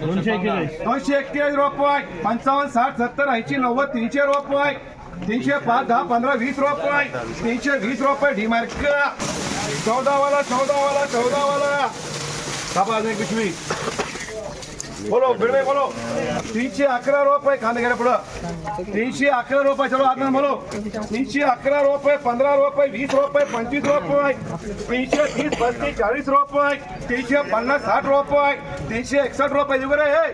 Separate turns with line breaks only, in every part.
दोनशे एक्केचाळीस रुपये पंचावन्न साठ सत्तर ऐंशी नव्वद तीनशे रुपये तीनशे पाच दहा पंधरा वीस रुपये तीनशे वीस रुपये डिमार्क चौदा वाला चौदा वाला चौदा वाला पिशवी बोलो बिडवे बोलो तीनशे अकरा रुपये खाने पुढं. तीनशे अकरा रुपये चलो आता बोलो. तीनशे अकरा रुपये पंधरा रुपये वीस रुपये पंचवीस रुपये. तीनशे तीस पस्तीस चाळीस रुपये. तीनशे पन्नास साठ रुपये. तीनशे एकसष्ट रुपये देऊ रे? हे?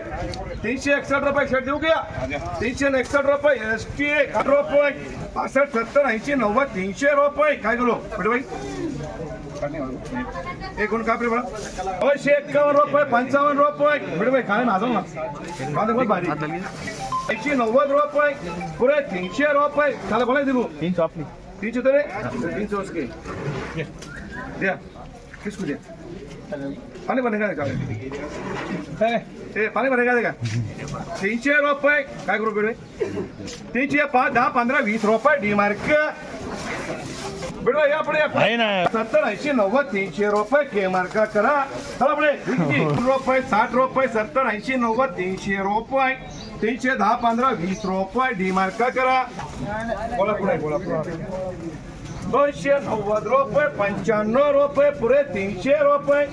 तीनशे एकसष्ट रुपये शेट देऊ घ्या तीनशे एकसष्ट रुपये एस टी आठ रुपये. पासष्ट सत्तर ऐंशी नव्वद तीनशे रुपये. काय करू? भाई एकूण कापरे बघा दोनशे एक्कावन्न रुपये पंचावन्न रुपये. मिळवे काय माझा ना. बहुत भारी. एकशे नव्वद रुपये. पुरे तीनशे रुपये. त्याला बोलाय दिलू.
तीनशे आपली
तीनशे तरी? तीनशे उसके द्या. किसको द्या. पाणी बने का? ए पाणी बने का? का तीनशे रुपये. काय करू बिडवे तीनशे पाच दहा पंधरा वीस रुपये. डीमार्क बिडवे या पुढे या पुढे.
आहे ना.
सत्तर ऐंशी नव्वद तीनशे रुपये के मार्का करा. चला पुढे. रुपये साठ रुपये सत्तर ऐंशी नव्वद तीनशे रुपये. तीनशे दहा पंधरा वीस रुपये डी मार्का करा. बोला पुढे बोला पुढे. दोनशे नव्वद रुपये पंच्याण्णव रुपये पुरे तीनशे रुपये.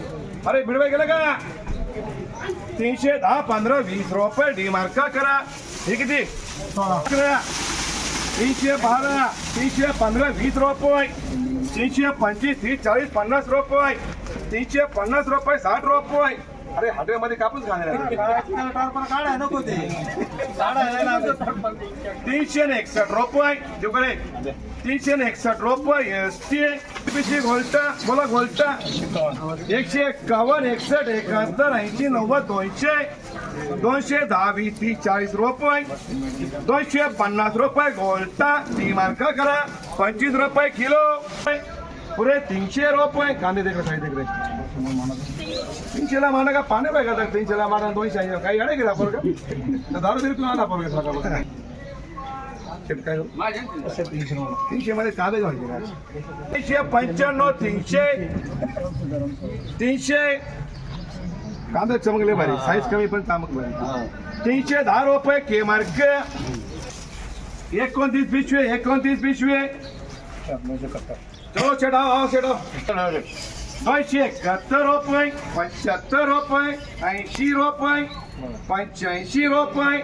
अरे बिडवे गेलं का? तीनशे दहा पंधरा वीस रुपये डी मार्का करा. हे किती? अकरा तीनशे बारा तीनशे पंधरा वीस रुपये तीनशे पंचवीस तीस चाळीस पन्नास रुपये तीनशे पन्नास रुपये साठ रुपये अरे हॉटेलमध्ये कापूस घालणार नको ते. तीनशे ने एकसष्ट रुपये तीनशे ने एकसष्ट रुपये एस टी बोला घोलता. एकशे एक्कावन्न एकसष्ट एकाहत्तर ऐंशी नव्वद दोनशे. दोनशे दहा वीस तीस चाळीस रुपये दोनशे पन्नास रुपये घोलता. ती मार्क करा. पंचवीस रुपये किलो. पुरे तीनशे रुपये कांदे तिकडे साईड तिकडे तीनशेला माना का पाणी पाहिजे का तीनशेला माना दोनशे ऐंशी काही अडे गेला पोरगा. तर दारू तरी तुला आला पोरगा सकाळ काय तीनशे मध्ये कांदे तीनशे पंच्याण्णव तीनशे. तीनशे. कांदे चमकले भारी. साईज कमी पण चमक भारी. तीनशे दहा रुपये के मार्क. एकोणतीस पिशवे एकोणतीस पिशवे. चलो चढाव आओ चढाव दोनशे एकाहत्तर रुपये पंच्याहत्तर रुपये ऐंशी रुपये पंच्याऐंशी रुपये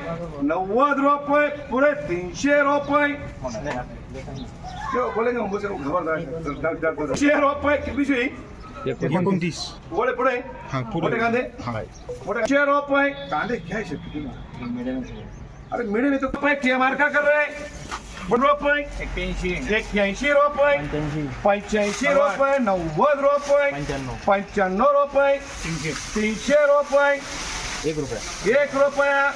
नव्वद रुपये पुरे तीनशे रुपये क्यों बोलेंगे हम मुझे खबरदार तीनशे रुपये किती पिशवी
एकोणतीस।
गोळे पुढे।
हा, पुढे.
मोठे कांदे। मोठे शे रुपये कांदे घ्यायचे अरे मिडियम येतो रुपये के मार्का कर रे पण रुपये एक्क्याऐंशी रुपये पंच्याऐंशी रुपये नव्वद रुपये पंच्याण्णव रुपये तीनशे रुपये
एक रुपया
एक रुपया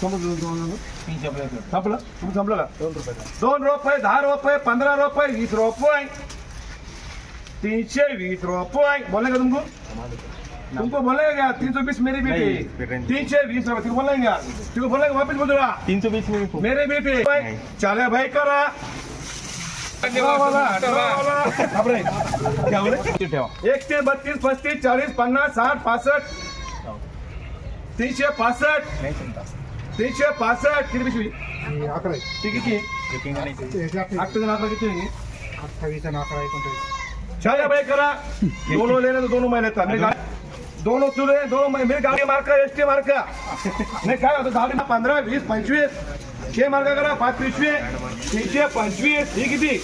संपलं तुम्ही संपलं का
दोन रुपये
दोन रुपये दहा रुपये पंधरा रुपये वीस रुपये तीनशे वीस रुपये बोले का तुमको तुमको बोलेगा क्या? तीन सौ बीस मेरे
नहीं,
बेटे
बेटे।
तीनशे बीस रुपये तुमको बोलेंगे। क्या? तुमको बोलेंगे वापिस बोल दूंगा
तीन सौ बीस में
मेरे बेटे। चले भाई करा। अठरा वाला, अठरा वाला. बापरे. क्या बोले? एक ते बत्तीस पस्तीस चाळीस पन्नास साठ पासष्ट तीनशे पासष्ट तीनशे पासष्ट किती पिशवी ती किती आठ जण आपला किती आहे? चले भाई करा। दोनों लेने तो दोनों मैं लेता। मेरी गाड़ी दोनों तू दोनों मैं मेरी गाड़ी मार्का एस टी मार्का नाही काय होतं गाडी पंधरा वीस पंचवीस. छे मार्का करा पाच पिशवी तीनशे पंचवीस. ही किती?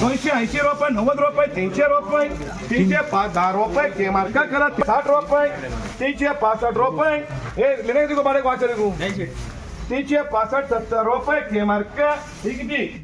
दोनशे ऐंशी रुपये नव्वद रुपये तीनशे रुपये तीनशे पाच दहा रुपये के मार्का करा साठ रुपये तीनशे पासष्ट रुपये हे लेणे तुझं बारे वाचा रे तीनशे पासष्ट सत्तर रुपये के मार्का ही किती?